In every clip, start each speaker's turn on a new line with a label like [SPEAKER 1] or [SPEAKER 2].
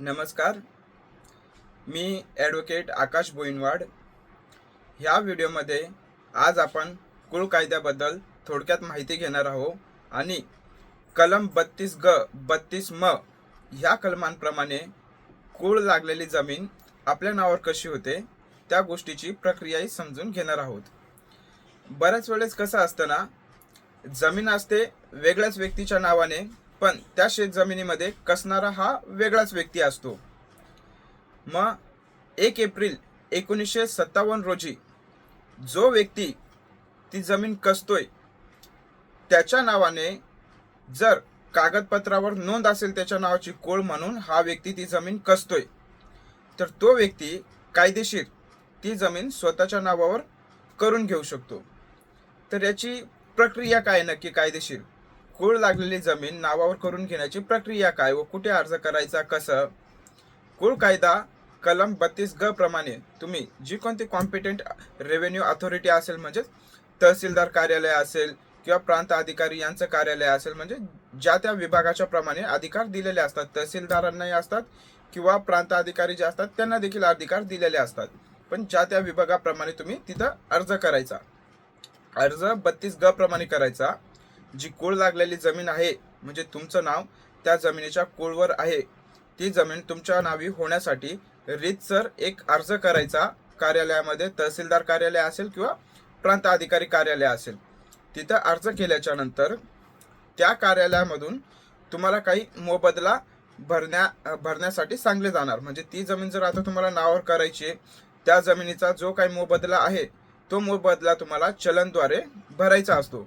[SPEAKER 1] नमस्कार. मी ॲडव्होकेट आकाश बोईनवाड ह्या व्हिडिओमध्ये आज आपण कुळ कायद्याबद्दल थोडक्यात माहिती घेणार आहोत आणि कलम बत्तीस ग बत्तीस म ह्या कलमांप्रमाणे कुळ लागलेली जमीन आपल्या नावावर कशी होते त्या गोष्टीची प्रक्रियाही समजून घेणार आहोत. बऱ्याच वेळेस कसं असतं ना जमीन असते वेगळ्याच व्यक्तीच्या नावाने पण त्या शेत जमिनीमध्ये कसणारा हा वेगळाच व्यक्ती असतो. मग एक एप्रिल एकोणीसशे सत्तावन्न रोजी जो व्यक्ती ती जमीन कसतोय त्याच्या नावाने जर कागदपत्रावर नोंद असेल त्याच्या नावाची कोळ म्हणून हा व्यक्ती ती जमीन कसतोय तर तो व्यक्ती कायदेशीर ती जमीन स्वतःच्या नावावर करून घेऊ शकतो. तर याची प्रक्रिया काय नक्की कायदेशीर? कुळ लागलेली जमीन नावावर करून घेण्याची प्रक्रिया काय व कुठे अर्ज करायचा कसं? कुळ कायदा कलम बत्तीस ग प्रमाणे तुम्ही जी कोणती कॉम्पिटेंट रेव्हेन्यू अथॉरिटी असेल म्हणजे तहसीलदार कार्यालय असेल किंवा प्रांत अधिकारी यांचं कार्यालय असेल म्हणजे ज्या त्या विभागाच्या प्रमाणे अधिकार दिलेले असतात तहसीलदारांनाही असतात किंवा प्रांत अधिकारी जे असतात त्यांना देखील अधिकार दिलेले असतात. पण ज्या त्या विभागाप्रमाणे तुम्ही तिथं अर्ज करायचा. अर्ज बत्तीस ग प्रमाणे करायचा. जी कोळ लागलेली जमीन आहे म्हणजे तुमचं नाव त्या जमिनीच्या कुळवर आहे. ती जमीन तुमच्या नावी होण्यासाठी रीतसर एक अर्ज करायचा कार्यालयामध्ये तहसीलदार कार्यालय असेल किंवा प्रांत अधिकारी कार्यालय असेल. तिथं अर्ज केल्याच्यानंतर त्या कार्यालयामधून तुम्हाला काही मोबदला भरण्या भरण्यासाठी सांगले जाणार. म्हणजे ती जमीन जर आता तुम्हाला नावावर करायची आहे, त्या जमिनीचा जो काही मोबदला आहे तो मोबदला तुम्हाला चलनद्वारे भरायचा असतो.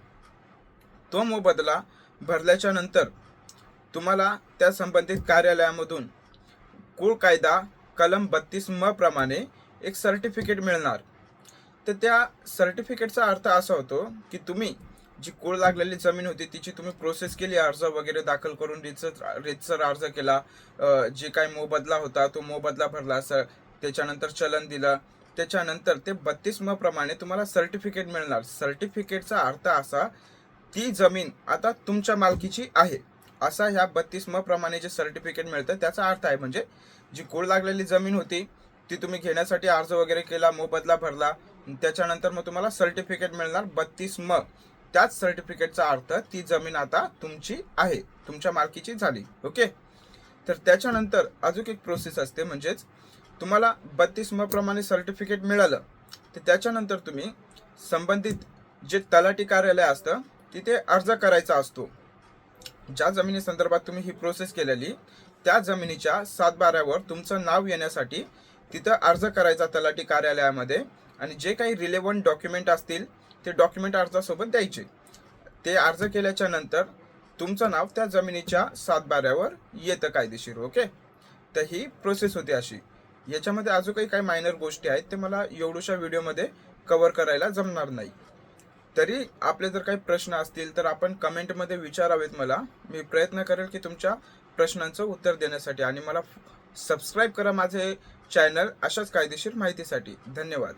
[SPEAKER 1] तो मोबदला भरल्याच्या नंतर तुम्हाला त्या संबंधित कार्यालयामधून कुळ कायदा कलम बत्तीस म प्रमाणे एक सर्टिफिकेट मिळणार. तर त्या सर्टिफिकेटचा अर्थ असा होतो की तुम्ही जी कुळ लागलेली जमीन होती तिची तुम्ही प्रोसेस केली अर्ज वगैरे दाखल करून रितसर रितसर अर्ज केला जे काही मोबदला होता तो मोबदला भरला स त्याच्यानंतर चलन दिलं त्याच्यानंतर ते बत्तीस म प्रमाणे तुम्हाला सर्टिफिकेट मिळणार. सर्टिफिकेटचा अर्थ असा ती जमीन आता तुमच्या मालकीची आहे. असा ह्या बत्तीस म प्रमाणे जे सर्टिफिकेट मिळतं त्याचा अर्थ आहे म्हणजे जी कुळ लागलेली जमीन होती ती तुम्ही घेण्यासाठी अर्ज वगैरे केला मोबदला भरला त्याच्यानंतर मग तुम्हाला सर्टिफिकेट मिळणार बत्तीस म. त्याच सर्टिफिकेटचा अर्थ ती जमीन आता तुमची आहे तुमच्या मालकीची झाली ओके? तर त्याच्यानंतर अजून एक प्रोसेस असते म्हणजेच तुम्हाला बत्तीस म प्रमाणे सर्टिफिकेट मिळालं तर त्याच्यानंतर तुम्ही संबंधित जे तलाठी कार्यालय असतं तिथे अर्ज करायचा असतो. ज्या जमिनी संदर्भात तुम्ही ही प्रोसेस केलेली त्या जमिनीच्या सातबाऱ्यावर तुमचं नाव येण्यासाठी तिथं अर्ज करायचा तलाठी कार्यालयामध्ये आणि जे काही रिलेवंट डॉक्युमेंट असतील ते डॉक्युमेंट अर्जासोबत द्यायचे. ते अर्ज केल्याच्यानंतर तुमचं नाव त्या जमिनीच्या सातबाऱ्यावर येतं कायदेशीर ओके? तर ही प्रोसेस होती अशी. याच्यामध्ये अजून काही काही मायनर गोष्टी आहेत ते मला एवढूशा व्हिडिओमध्ये कवर करायला जमणार नाही. तरी आपले जर काही प्रश्न असतील तर आपण कमेंटमध्ये विचारावेत मला. मी प्रयत्न करेल की तुमच्या प्रश्नांचं उत्तर देण्यासाठी आणि मला सबस्क्राईब करा माझे चॅनल अशाच कायदेशीर माहितीसाठी. धन्यवाद.